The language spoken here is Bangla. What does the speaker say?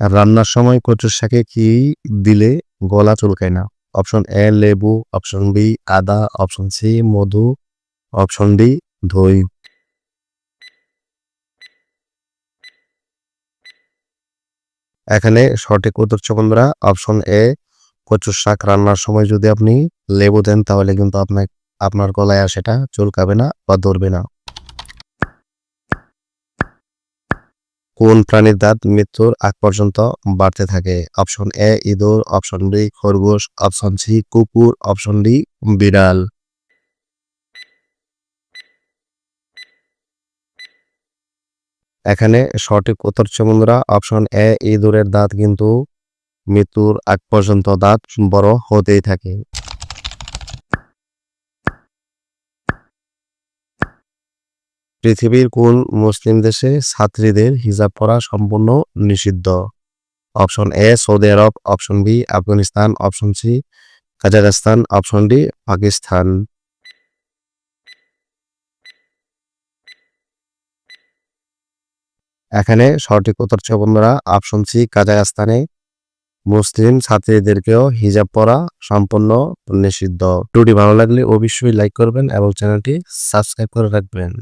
আর রান্নার সময় কচুর শাকে কি দিলে গলা চুলকায় না? অপশন এ লেবু। অপশন বি আদা। অপশন সি মধু। অপশন ডি ধই এখানে সঠিক উত্তর বন্ধুরা অপশন এ কচুর শাক রান্নার সময় যদি আপনি লেবু দেন তাহলে কিন্তু আপনার আপনার গলায় আর সেটা চুলকাবে না বা ধরবে না। কোন প্রাণীর দাঁত মৃত্যুর আগ পর্যন্ত বাড়তে থাকে? অপশন এ ইঁদুর। অপশন বি খরগোশ। অপশন সি কুকুর। অপশন ডি বিড়াল। এখানে সঠিক উত্তর বন্ধুরা, অপশন এ ইঁদুরের দাঁত কিন্তু মৃত্যুর আগ পর্যন্ত দাঁত বড় হতেই থাকে। পৃথিবীর কোন মুসলিম দেশে ছাত্রীদের হিজাব পরা সম্পূর্ণ নিষিদ্ধ? Option A, Saudi Arabia, option B, Afghanistan, option C, Kazakhstan, option D, Pakistan. এখানে সঠিক উত্তর হচ্ছে বন্ধুরা, অপশন সি, কাজাখস্তানে মুসলিম ছাত্রীদেরকেও হিজাব পরা সম্পূর্ণ নিষিদ্ধ। ভিডিওটি ভালো লাগলে অবশ্যই লাইক করবেন এবং চ্যানেলটি সাবস্ক্রাইব করে রাখবেন।